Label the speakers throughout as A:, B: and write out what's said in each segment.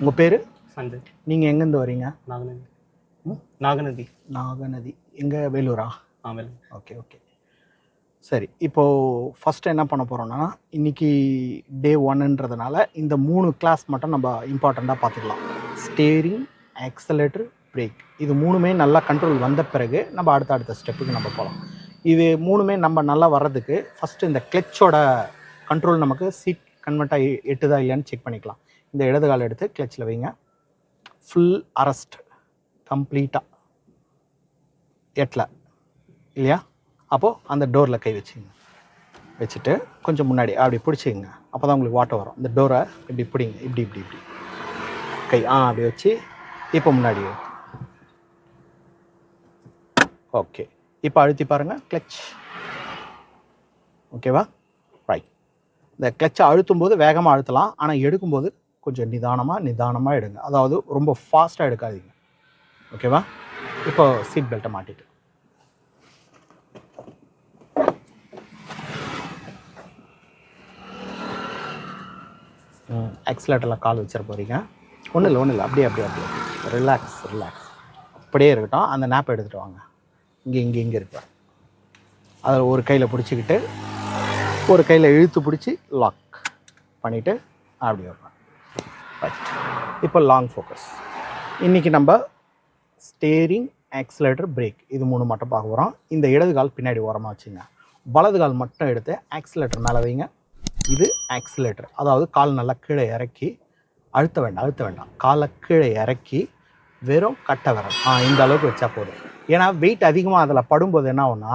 A: உங்கள் பேர்?
B: சஞ்சய்.
A: நீங்கள் எங்கேருந்து வரீங்க?
B: நாகநதி? நாகநதி.
A: நாகநதி. எங்கே வேலூரா?
B: ஆಮೇಲೆ
A: ஓகே ஓகே. சரி இப்போது ஃபஸ்ட்டு என்ன பண்ண போகிறோம்னா இன்னைக்கு டே ஒன்னுன்றதுனால இந்த மூணு கிளாஸ் மட்டும் நம்ம இம்பார்ட்டண்ட்டாக பார்த்துக்கலாம். ஸ்டேரிங் ஆக்சலேட்டர் பிரேக் இது மூணுமே நல்லா கண்ட்ரோல் வந்த பிறகு நம்ம அடுத்த அடுத்த ஸ்டெப்புக்கு நம்ம போகலாம் இது மூணுமே நம்ம நல்லா வர்றதுக்கு ஃபஸ்ட்டு இந்த கிளச்சோட கண்ட்ரோல் நமக்கு சீட் கன்வெர்ட் ஆகி எட்டுதா இல்லையான்னு செக் பண்ணிக்கலாம். இந்த இடது கால் எடுத்து கிளச்சில் வைங்க. ஃபுல் அரஸ்ட் கம்ப்ளீட்டாக எட்டில் இல்லையா? அப்போது அந்த டோரில் கை வச்சுங்க. வச்சுட்டு கொஞ்சம் முன்னாடி அப்படி பிடிச்சிங்க. அப்போ தான் உங்களுக்கு வாட்டர் வரும். இந்த டோரை இப்படி பிடிங்க. இப்படி இப்படி இப்படி. கை ஆ அப்படி வச்சு இப்போ முன்னாடி ஓகே இப்போ அழுத்தி பாருங்கள் கிளச் ஓகேவா ரைட் இந்த கிளச்சை அழுத்தும் போது வேகமாக அழுத்தலாம். ஆனால் எடுக்கும்போது கொஞ்சம் நிதானமாக நிதானமாக எடுங்க. அதாவது ரொம்ப ஃபாஸ்ட்டாக எடுக்காதீங்க. ஓகேவா இப்போ சீட் பெல்ட்டை மாட்டிட்டு. ஆக்சிலேட்டரில் கால் வச்சிட போகிறீங்க ஒன்றும் இல்லை ஒன்றும் இல்லை. அப்படியே அப்படியே அப்படியே. ரிலாக்ஸ் ரிலாக்ஸ் அப்படியே இருக்கட்டும். அந்த நாப்பை எடுத்துகிட்டு வாங்க. இங்கே இங்கே இங்கே இருப்பேன் அதில் ஒரு கையில் பிடிச்சிக்கிட்டு ஒரு கையில் இழுத்து பிடிச்சி லாக் பண்ணிவிட்டு அப்படி வைப்பேன் ரைட் இப்போ லாங் ஃபோக்கஸ் இன்றைக்கி நம்ம ஸ்டேரிங் ஆக்சிலேட்டர் பிரேக் இது மூணு மட்டும் பார்க்க போகிறோம் இந்த இடது கால் பின்னாடி ஓரமாக வச்சுங்க. வலது கால் மட்டும் எடுத்து ஆக்சிலேட்டர் மேலே வைங்க. இது ஆக்சிலேட்டர் அதாவது கால் நல்லா கீழே இறக்கி அழுத்த வேண்டாம் அழுத்த வேண்டாம். காலை கீழே இறக்கி வெறும் கட்டை விரல். ஆ இந்த அளவுக்கு வச்சா போதும். ஏன்னா வெயிட் அதிகமாக அதில் படும்போது என்ன ஆகும்னா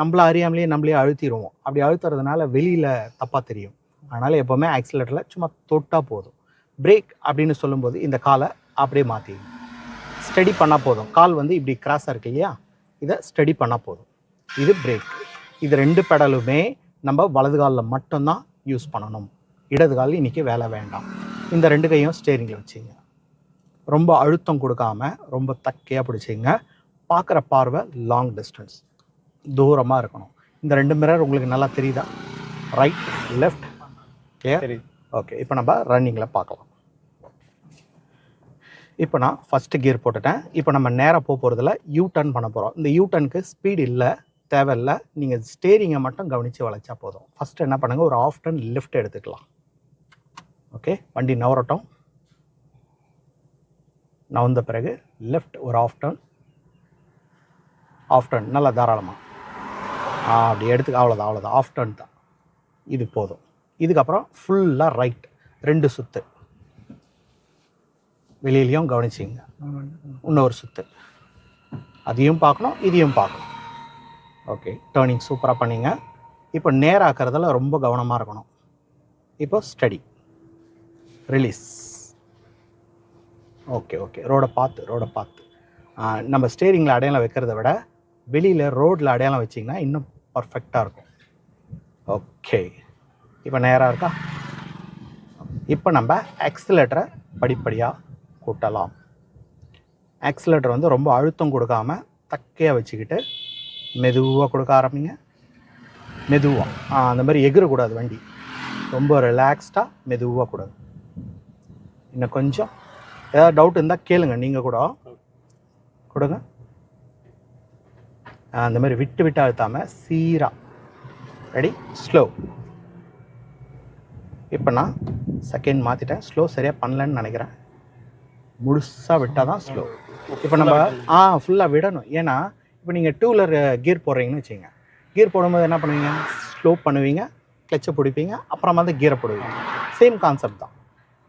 A: நம்மள அறியாமலேயே நம்மளே அழுத்திடுவோம் அப்படி அழுத்துறதுனால வெளியில் தப்பாக தெரியும். அதனால் எப்போவுமே ஆக்சிலேட்டரில் சும்மா தொட்டால் போதும். பிரேக் அப்படின்னு சொல்லும்போது இந்த காலை அப்படியே மாற்றிடுங்க ஸ்டடி பண்ணால் போதும். கால் வந்து இப்படி கிராஸாக இருக்கு இல்லையா? இதை ஸ்டடி பண்ணால் போதும். இது பிரேக் இது ரெண்டு பெடலுமே நம்ம வலது காலில் மட்டும்தான் யூஸ் பண்ணணும். இடது கால் இன்றைக்கி வேலை வேண்டாம். இந்த ரெண்டு கையும் ஸ்டேரிங்கில் வச்சுங்க. ரொம்ப அழுத்தம் கொடுக்காம ரொம்ப தக்கையாக பிடிச்சிங்க. பார்க்குற பார்வை லாங் டிஸ்டன்ஸ் தூரமாக இருக்கணும். இந்த ரெண்டு மிரர் உங்களுக்கு நல்லா தெரியுதா? ரைட் லெஃப்ட் ஓகே இப்போ நம்ம ரன்னிங்கில் பார்க்கலாம். இப்போ நான் ஃபஸ்ட்டு கியர் போட்டுட்டேன். இப்போ நம்ம நேராக போக போகிறதுல யூ டர்ன் பண்ண போகிறோம் இந்த யூ டர்னுக்கு ஸ்பீடு இல்லை தேவையில்லை. நீங்கள் ஸ்டேரிங்கை மட்டும் கவனித்து வளைச்சா போதும். ஃபஸ்ட்டு என்ன பண்ணுங்கள் ஒரு ஆஃப் டர்ன் லெஃப்ட் எடுத்துக்கலாம். ஓகே வண்டி நவரட்டும். நவந்த பிறகு லெஃப்ட் ஒரு ஆஃப் டர்ன் ஆஃப் டர்ன் நல்லா தாராளமாக அப்படி எடுத்து அவ்வளோதான் அவ்வளோதான் ஆஃப் டர்ன் தான். இது போதும். இதுக்கப்புறம் ஃபுல்லாக ரைட் ரெண்டு சுற்று வெளியிலையும் கவனிச்சிங்க. இன்னொரு சுற்று அதையும் பார்க்கணும் இதையும் பார்க்கணும். ஓகே டேர்னிங் சூப்பராக பண்ணிங்க. இப்போ நேராக்கிறதுல ரொம்ப கவனமாக இருக்கணும். இப்போ ஸ்டடி ரிலீஸ் ஓகே ஓகே ரோடை பார்த்து ரோடை பார்த்து. நம்ம ஸ்டேரிங்கில் அடையாளம் வைக்கிறத விட வெளியில் ரோட்டில் அடையாளம் வச்சிங்கன்னா இன்னும் பர்ஃபெக்டாக இருக்கும். ஓகே இப்போ நேராக இருக்கா? இப்போ நம்ம ஆக்சிலேட்டரை படிப்படியாக கூட்டலாம். ஆக்சிலேட்டர் வந்து ரொம்ப அழுத்தம் கொடுக்காம தக்கையாக வச்சுக்கிட்டு மெதுவாக கொடுக்க ஆரம்பிங்க. மெதுவாக அந்த மாதிரி எகிரக்கூடாது வண்டி. ரொம்ப ரிலாக்ஸ்டாக மெதுவாக கூடாது இன்னும் கொஞ்சம். ஏதாவது டவுட் இருந்தால் கேளுங்க. நீங்கள் கூட. கொடுங்க. அந்த மாதிரி விட்டு விட்டு அழுத்தாமல் சீராக ரெடி ஸ்லோ இப்போ நான் செகண்ட் மாற்றிட்டேன் ஸ்லோ சரியாக பண்ணலன்னு நினைக்கிறேன். முழுசாக விட்டால் தான் ஸ்லோ இப்போ நம்ம ஆ ஃபுல்லாக விடணும். ஏன்னா இப்போ நீங்கள் டூ வீலர் கியர் போடுறீங்கன்னு வச்சுங்க கியர் போடும்போது என்ன பண்ணுவீங்க? ஸ்லோ பண்ணுவீங்க கிளச்சை பிடிப்பீங்க அப்புறமா தான் கியரை போடுவீங்க. சேம் கான்செப்ட் தான்.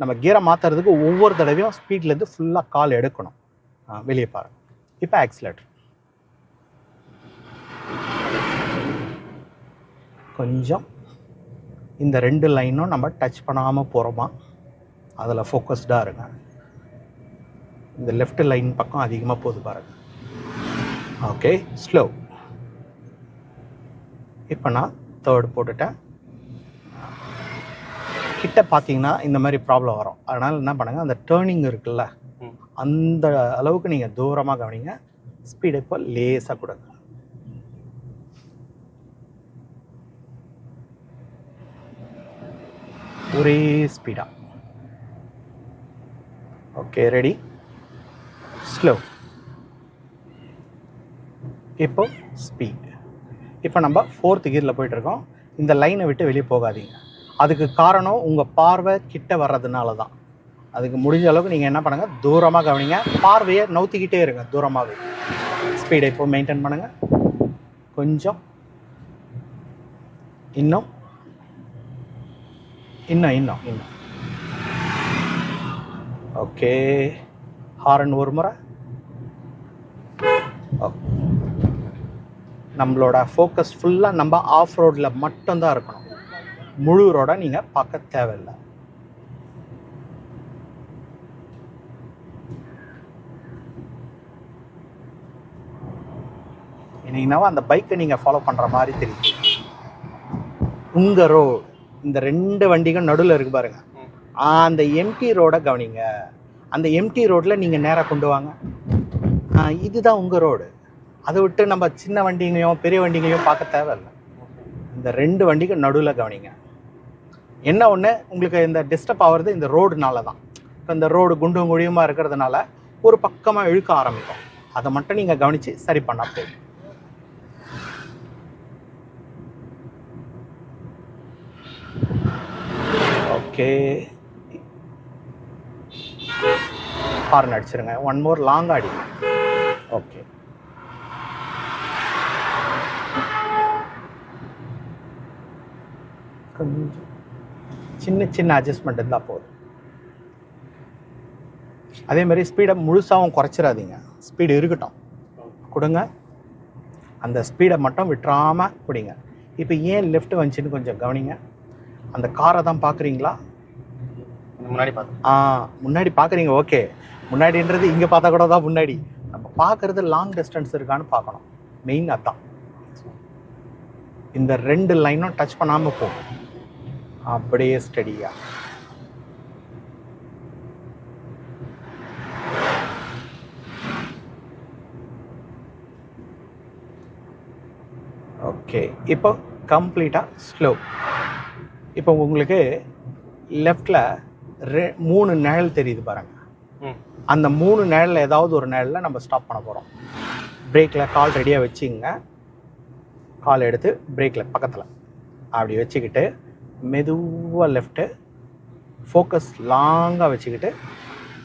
A: நம்ம கியரை மாற்றுறதுக்கு ஒவ்வொரு தடவையும் ஸ்பீட்லேருந்து ஃபுல்லாக கால் எடுக்கணும். வெளியே பாருங்க. இப்போ ஆக்சிலேட்டர் கொஞ்சம் இந்த ரெண்டு லைனும் நம்ம டச் பண்ணாமல் போகிறோமா அதில் ஃபோக்கஸ்டாக இருங்க. இந்த லெஃப்ட் லைன் பக்கம் அதிகமாக போகுது பாருங்க. ஓகே ஸ்லோ இப்போ நான் தேர்ட் போட்டுட்டேன். கிட்ட பார்த்தீங்கன்னா இந்த மாதிரி ப்ராப்ளம் வரும். அதனால் என்ன பண்ணுங்கள் அந்த டேர்னிங் இருக்குல்ல. அந்த அளவுக்கு நீங்கள் தூரமாக கவனிங்க. ஸ்பீடு இப்போ லேசாக கொடுங்க. ஒரே ஸ்பீடாக ஓகே ரெடி ஸ்லோ இப்போ ஸ்பீட் இப்போ நம்ம ஃபோர்த் கியரில் போயிட்டுருக்கோம். இந்த லைனை விட்டு வெளியே போகாதீங்க. அதுக்கு காரணம் உங்கள் பார்வை கிட்ட வர்றதுனால தான் அதுக்கு முடிஞ்ச அளவுக்கு நீங்கள் என்ன பண்ணுங்கள் தூரமாக கவனிங்க. பார்வையை நவுத்திக்கிட்டே இருங்க தூரமாகவே ஸ்பீடை இப்போ மெயின்டைன் பண்ணுங்கள் கொஞ்சம். இன்னும். இன்னும் இன்னும் இன்னும். ஓகே ஹாரன் ஒரு முறை. நம்மளோட ஃபோக்கஸ் ஃபுல்லாக நம்ம ஆஃப் ரோடில் மட்டும்தான் இருக்கணும். முழு ரோடை நீங்கள் பார்க்க தேவையில்லை. இன்னைக்குனாவா அந்த பைக்கை நீங்கள் ஃபாலோ பண்ணுற மாதிரி தெரியும் உங்கள் ரோடு இந்த ரெண்டு வண்டிகள் நடுவில் இருக்கு பாருங்க. அந்த எம்டி ரோடை கவனிங்க. அந்த எம்டி ரோட்டில் நீங்கள் நேராக கொண்டு வாங்க. இதுதான் உங்கள் ரோடு அதை விட்டு நம்ம சின்ன வண்டிங்களையும் பெரிய வண்டிங்களையும் பார்க்க தேவையில்லை. இந்த ரெண்டு வண்டிக்கு நடுவில் கவனிங்க. என்ன ஒன்று உங்களுக்கு இந்த டிஸ்டர்ப் ஆகிறது இந்த ரோடுனால தான் இப்போ இந்த ரோடு குண்டும் குழியுமாக இருக்கிறதுனால ஒரு பக்கமாக இழுக்க ஆரம்பிக்கும். அதை மட்டும் நீங்கள் கவனித்து சரி பண்ணால் போதும். ஓகே. ஹார்ன் அடிச்சிருங்க. ஒன் மோர் லாங் அடி. ஓகே கொஞ்சம் சின்ன சின்ன அட்ஜஸ்ட்மெண்ட் இருந்தால் போதும். அதே மாதிரி ஸ்பீடை முழுசாகவும் குறைச்சிடாதீங்க. ஸ்பீடு இருக்கட்டும். கொடுங்க. அந்த ஸ்பீடை மட்டும் விட்டுறாமல் பிடிங்க இப்போ ஏன் லெஃப்ட் வந்துச்சுன்னு கொஞ்சம் கவனிங்க. அந்த காரை தான் பார்க்குறீங்களா
B: முன்னாடி பார்த்தோம்
A: ஆ முன்னாடி பார்க்குறீங்க ஓகே முன்னாடின்றது இங்கே பார்த்தா கூட தான் முன்னாடி. நம்ம பார்க்குறது லாங் டிஸ்டன்ஸ் இருக்கான்னு பார்க்கணும். மெயின் அதான். இந்த ரெண்டு லைனும் டச் பண்ணாமல் போகும் அப்படியே ஸ்டடியாக ஓகே இப்போ கம்ப்ளீட்டாக ஸ்லோ இப்போ உங்களுக்கு லெஃப்டில் ரெ மூணு நிழல் தெரியுது பாருங்கள்
B: ம்.
A: அந்த மூணு நிழலில் ஏதாவது ஒரு நிழலில் நம்ம ஸ்டாப் பண்ண போகிறோம் பிரேக்கில் கால் ரெடியாக வச்சுங்க. கால் எடுத்து பிரேக்கில் பக்கத்தில். அப்படி வச்சுக்கிட்டு மெதுவாக லெஃப்ட்டு ஃபோக்கஸ் லாங்காக வச்சுக்கிட்டு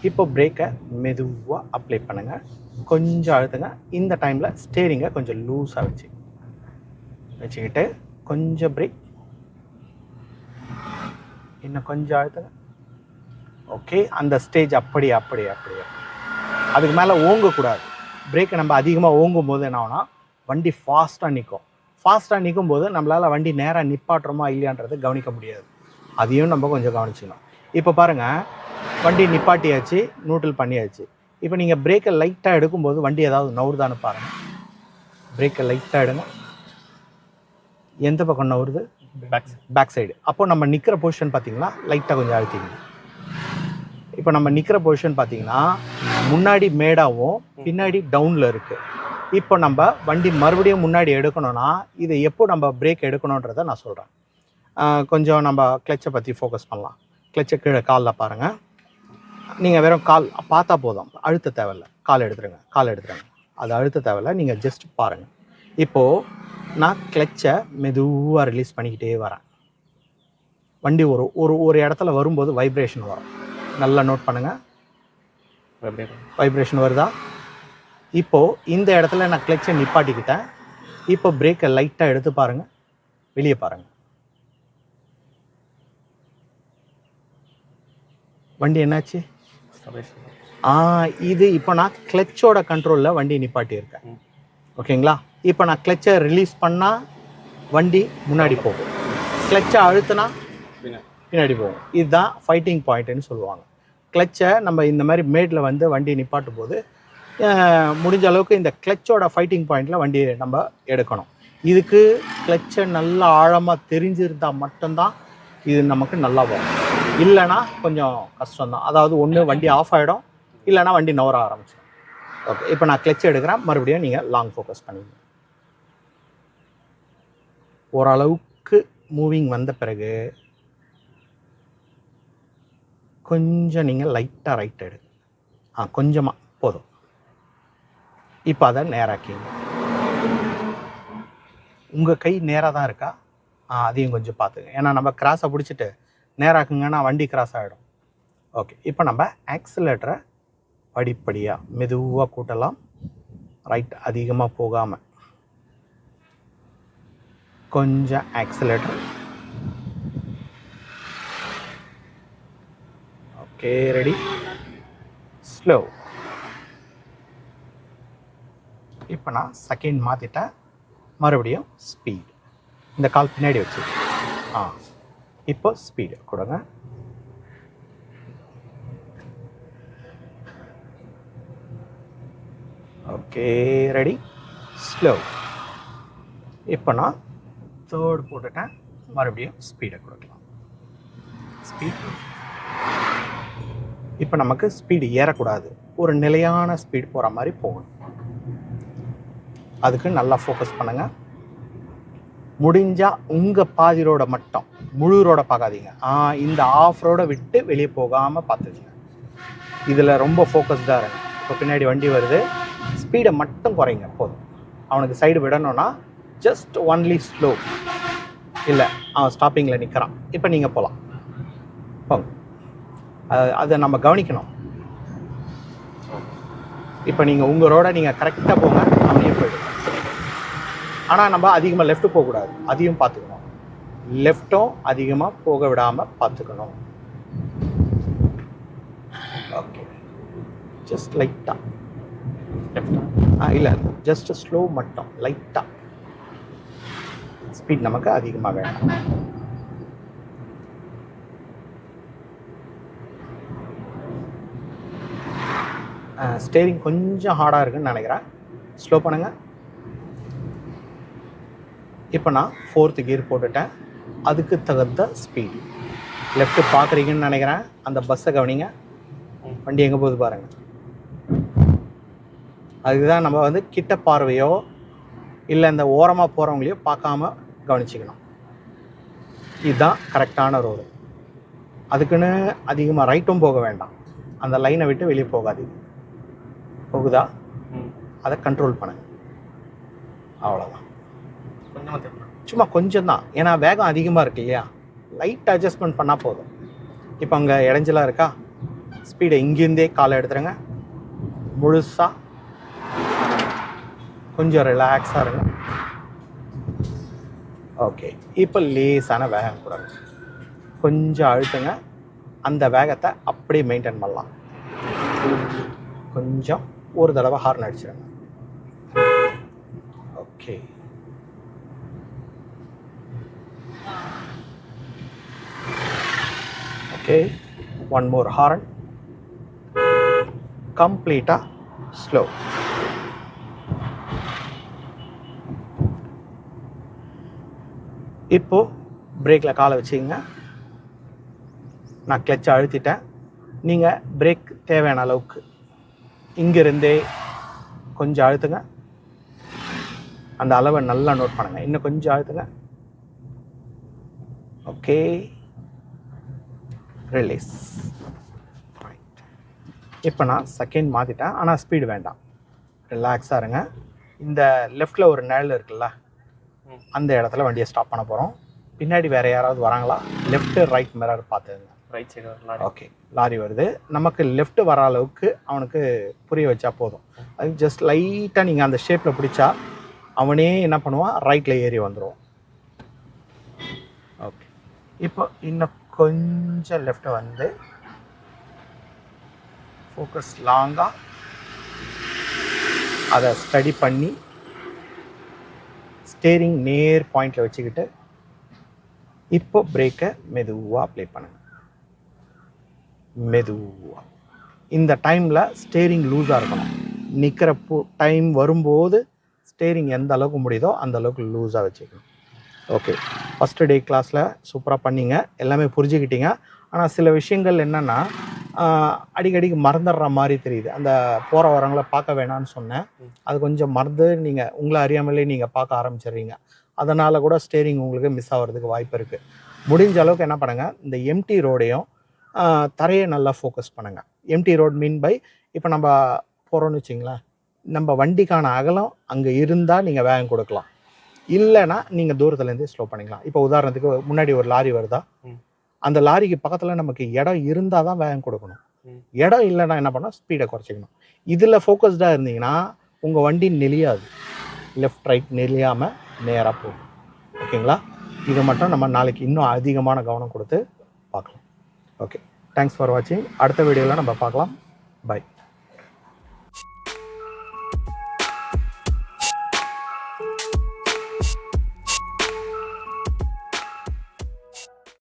A: இப்போ பிரேக்கை மெதுவாக அப்ளை பண்ணுங்கள் கொஞ்சம் அழுத்துங்க. இந்த டைமில் ஸ்டேரிங்கை கொஞ்சம் லூஸாக வச்சு. வச்சுக்கிட்டு கொஞ்சம் பிரேக் இன்னும் கொஞ்சம் அழுத்துங்க. ஓகே அந்த ஸ்டேஜ் அப்படி அப்படி அப்படி அதுக்கு மேலே ஓங்கக்கூடாது. பிரேக்கை நம்ம அதிகமாக ஓங்கும் போது என்ன ஆகும்னா வண்டி ஃபாஸ்ட்டாக நிற்கும் ஃபாஸ்ட்டாக நிற்கும் போது நம்மளால் வண்டி நேராக நிப்பாட்டுறோமா இல்லையான்றது கவனிக்க முடியாது. அதையும் நம்ம கொஞ்சம் கவனிச்சிக்கணும். இப்போ பாருங்கள் வண்டி நிப்பாட்டியாச்சு நியூட்ரல் பண்ணியாச்சு. இப்போ நீங்கள் பிரேக்கை லைட்டாக எடுக்கும்போது வண்டி ஏதாவது நவுறுதான்னு பாருங்கள் பிரேக்கை லைட்டாக எடுங்க. எந்த பக்கம் நவுறுது?
B: பேக்
A: பேக் சைடு அப்போ நம்ம நிற்கிற பொசிஷன் பார்த்தீங்களா லைட்டாக கொஞ்சம் அழுத்திங்க இப்போ நம்ம நிற்கிற பொசிஷன் பார்த்தீங்கன்னா முன்னாடி மேடாவும் பின்னாடி டவுனில் இருக்குது இப்போ நம்ம வண்டி மறுபடியும் முன்னாடி எடுக்கணும்னா இதை எப்போ நம்ம பிரேக் எடுக்கணுன்றதை நான் சொல்கிறேன் கொஞ்சம் நம்ம கிளச்சை பற்றி ஃபோக்கஸ் பண்ணலாம். கிளச்சை கீழே காலில் பாருங்கள் நீங்கள் வெறும் கால் பார்த்தா போதும். அழுத்த தேவையில்ல. கால் எடுத்துருங்க. கால் எடுத்துருங்க. அது அழுத்த தேவையில்ல. நீங்கள் ஜஸ்ட் பாருங்கள் இப்போது நான் கிளச்சை மெதுவாக ரிலீஸ் பண்ணிக்கிட்டே வரேன். வண்டி ஒரு ஒரு ஒரு இடத்துல வரும்போது வைப்ரேஷன் வரும். நல்லா நோட் பண்ணுங்கள் வைப்ரேஷன் வருதா? இப்போது இந்த இடத்துல நான் கிளச்சை நிப்பாட்டிக்கிட்டேன். இப்போ பிரேக்கை லைட்டாக எடுத்து பாருங்கள் வெளியே பாருங்கள் வண்டி என்னாச்சு? ஆ இது இப்போ நான் கிளச்சோட கண்ட்ரோலில் வண்டி நிப்பாட்டியிருக்கேன். ஓகேங்களா? இப்போ நான் கிளச்சை ரிலீஸ் பண்ணால் வண்டி முன்னாடி போகும். கிளச்சை அழுத்தினா பின்னாடி போகும். இதுதான் ஃபைட்டிங் பாயிண்ட்னு சொல்லுவாங்க. கிளச்சை நம்ம இந்த மாதிரி மேடில் வந்து வண்டி நிப்பாட்டும் போது முடிஞ்ச அளவுக்கு இந்த கிளச்சோட ஃபைட்டிங் பாயிண்டில் வண்டி நம்ம எடுக்கணும். இதுக்கு கிளச்சை நல்லா ஆழமாக தெரிஞ்சிருந்தால் மட்டும்தான் இது நமக்கு நல்லா வரும். இல்லைன்னா கொஞ்சம் கஷ்டம்தான். அதாவது ஒன்று வண்டி ஆஃப் ஆகிடும் இல்லைன்னா வண்டி நவர ஆரம்பிச்சிடும். ஓகே இப்போ நான் கிளச் எடுக்கிறேன். மறுபடியும் நீங்கள் லாங் ஃபோக்கஸ் பண்ணிங்க. ஓரளவுக்கு மூவிங் வந்த பிறகு கொஞ்சம் நீங்கள் லைட்டாக ரைட் எடு ஆ கொஞ்சமாக போதும். இப்போ அதை நேராக்கிங்க உங்கள் கை நேராக தான் இருக்கா? ஆ அதையும் கொஞ்சம் பார்த்துங்க. ஏன்னா நம்ம கிராஸை பிடிச்சிட்டு நேராக்குங்கன்னா வண்டி கிராஸ் ஆகிடும் ஓகே இப்போ நம்ம ஆக்சிலேட்டரை படிப்படியாக மெதுவாக கூட்டலாம். ரைட் அதிகமாக போகாமல் கொஞ்சம் ஆக்சிலேட்டர் ஓகே ரெடி ஸ்லோ இப்போ நான் செகண்ட் மாற்றிட்டேன் மறுபடியும் ஸ்பீட் இந்த கால் பின்னாடி வச்சு. ஆ இப்போ ஸ்பீடு கொடுங்க. ஓகே ரெடி ஸ்லோ இப்போ நான் தேர்டு போட்டுட்டேன். மறுபடியும் ஸ்பீடை கொடுக்கலாம். ஸ்பீட் இப்போ நமக்கு ஸ்பீடு ஏறக்கூடாது. ஒரு நிலையான ஸ்பீட் போகிற மாதிரி போகணும். அதுக்கு நல்லா ஃபோக்கஸ் பண்ணுங்கள் முடிஞ்சால் உங்கள் பாதி ரோட மட்டும் முழு ரோட பார்க்காதீங்க. இந்த ஆஃப் ரோடை விட்டு வெளியே போகாமல் பார்த்துக்குங்க. இதில் ரொம்ப ஃபோக்கஸ்டாக இருக்கு. இப்போ பின்னாடி வண்டி வருது. ஸ்பீடை மட்டும் குறைங்க போதும். அவனுக்கு சைடு விடணும்னா ஜஸ்ட் ஒன்லி ஸ்லோ இல்லை அவன் ஸ்டாப்பிங்கில் நிற்கிறான் இப்போ நீங்கள் போகலாம் போங்க. அதை நம்ம கவனிக்கணும். இப்போ நீங்கள் உங்களோட நீங்கள் கரெக்டாக போங்க அப்படியே போயிடுங்க ஆனால் நம்ம அதிகமாக லெஃப்ட் போகக்கூடாது அதையும் பார்த்துக்கணும். லெஃப்ட்டும் அதிகமாக போக விடாமல் பார்த்துக்கணும். ஓகே ஜஸ்ட் லைட்டாக
B: லெஃப்டா
A: ஆ? இல்லை. ஜஸ்ட் ஸ்லோ மட்டும். லைட்டாக ஸ்பீட் நமக்கு அதிகமாக வேணும். ஸ்டேரிங் கொஞ்சம் ஹார்டாக இருக்குன்னு நினைக்கிறேன். ஸ்லோ பண்ணுங்கள் இப்போ நான் ஃபோர்த்து கியர் போட்டுட்டேன். அதுக்கு தகுந்த ஸ்பீடு லெஃப்ட்டு பார்க்குறீங்கன்னு நினைக்கிறேன். அந்த பஸ்ஸை கவனிங்க. வண்டி எங்கே போகுது பாருங்கள் அதுதான் நம்ம வந்து கிட்ட பார்வையோ இல்லை இந்த ஓரமாக போகிறவங்களையோ பார்க்காம கவனிச்சிக்கணும். இதுதான் கரெக்டான ரோடு அதுக்குன்னு அதிகமாக ரைட்டும் போக வேண்டாம். அந்த லைனை விட்டு வெளியே போகாதீங்க. போகுதா? அதை கண்ட்ரோல் பண்ணுங்க. அவ்வளோதான் சும்மா கொஞ்சம் தான் ஏன்னா வேகம் அதிகமாக இருக்கு இல்லையா? லைட் அட்ஜஸ்ட்மெண்ட் பண்ணால் போதும். இப்போ அங்கே இடைஞ்சலாக இருக்கா? ஸ்பீடை இங்கேருந்தே காலை எடுத்துருங்க. முழுசாக கொஞ்சம் ரிலாக்ஸாக இருங்க. ஓகே இப்போ லேசான வேகம் கொடுங்க கொஞ்சம் அழுத்துங்க. அந்த வேகத்தை அப்படியே மெயின்டைன் பண்ணலாம். கொஞ்சம். ஒரு தடவை horn அடிச்சிடுங்க okay okay one more horn கம்ப்ளீட்டாக ஸ்லோ இப்போ பிரேக்கில் காலை வச்சுக்கங்க. நான் கிளச்சை அழுத்திட்டேன். நீங்கள் பிரேக் தேவையான அளவுக்கு இங்கிருந்தே கொஞ்சம் அழுத்துங்க. அந்த அளவை நல்லா நோட் பண்ணுங்க. இன்னும் கொஞ்சம் அழுத்துங்க. ஓகே ரிலீஸ் இப்போ நான் செகண்ட் மாற்றிட்டேன் ஆனால் ஸ்பீடு வேண்டாம். ரிலாக்ஸாக இருங்க. இந்த லெஃப்டில் ஒரு நிழல் இருக்குல்ல. அந்த இடத்துல வண்டியை ஸ்டாப் பண்ண போகிறோம் பின்னாடி வேறு யாராவது வராங்களா? லெஃப்ட் ரைட் மிரர் பார்த்துங்க
B: right side lorry.
A: Okay lorry வருது. நமக்கு லெஃப்ட் வர அளவுக்கு அவனுக்கு புரிய வச்சா போதும். அது ஜஸ்ட் லைட்டாக நீங்கள் அந்த ஷேப்பில் பிடிச்சா அவனே என்ன பண்ணுவான்? ரைட்டில் ஏறி வந்துடுவான் ஓகே இப்போ இன்னும் கொஞ்சம் லெஃப்ட் வந்து ஃபோக்கஸ் லாங்காக அதை ஸ்டடி பண்ணி ஸ்டேரிங் நேர் பாயிண்டில் வச்சுக்கிட்டு இப்போ பிரேக்கை மெதுவாக அப்ளை பண்ணுங்க. மெதுவாக இந்த டைமில் ஸ்டேரிங் லூஸாக இருக்கணும். நிற்கிற டைம் வரும்போது ஸ்டேரிங் எந்த அளவுக்கு முடியுதோ அந்த அளவுக்கு லூஸாக வச்சுக்கணும். ஓகே ஃபஸ்ட்டு டே கிளாஸில் சூப்பராக பண்ணிங்க. எல்லாமே புரிஞ்சுக்கிட்டீங்க. ஆனால் சில விஷயங்கள் என்னென்னா அடிக்கடிக்கு மறந்துடுற மாதிரி தெரியுது. அந்த போகிற வரவங்கள பார்க்க வேணாம்னு சொன்னேன். அது கொஞ்சம் மறந்து நீங்கள் உங்களை அறியாமலே நீங்கள் பார்க்க ஆரம்பிச்சிடுறீங்க. அதனால் கூட ஸ்டேரிங் உங்களுக்கு மிஸ் ஆகிறதுக்கு வாய்ப்பு இருக்குது முடிஞ்ச அளவுக்கு என்ன பண்ணுங்கள் இந்த எம்டி ரோடையும் தரையை நல்லா ஃபோக்கஸ் பண்ணுங்கள் எம்டி ரோட் மீன் பை இப்போ நம்ம போகிறோம்னு வச்சிங்களேன் நம்ம வண்டிக்கான அகலம் அங்கே இருந்தால் நீங்கள் வேகம் கொடுக்கலாம். இல்லைன்னா நீங்கள் தூரத்துலேருந்தே ஸ்லோ பண்ணிக்கலாம். இப்போ உதாரணத்துக்கு முன்னாடி ஒரு லாரி வருதா. அந்த லாரிக்கு பக்கத்தில் நமக்கு இடம் இருந்தால் தான் வேகம் கொடுக்கணும். இடம் இல்லைன்னா என்ன பண்ணால் ஸ்பீடை குறைச்சிக்கணும். இதில் ஃபோக்கஸ்டாக இருந்தீங்கன்னா உங்கள் வண்டி நெளியாது. லெஃப்ட் ரைட் நெளியாமல் நேராக போகும். ஓகேங்களா? இது மட்டும் நம்ம நாளைக்கு இன்னும் அதிகமான கவனம் கொடுத்து பார்க்கலாம். ஓகே தேங்க்ஸ் ஃபார் வாட்சிங் அடுத்த வீடியோவில் நம்ம பார்க்கலாம். பை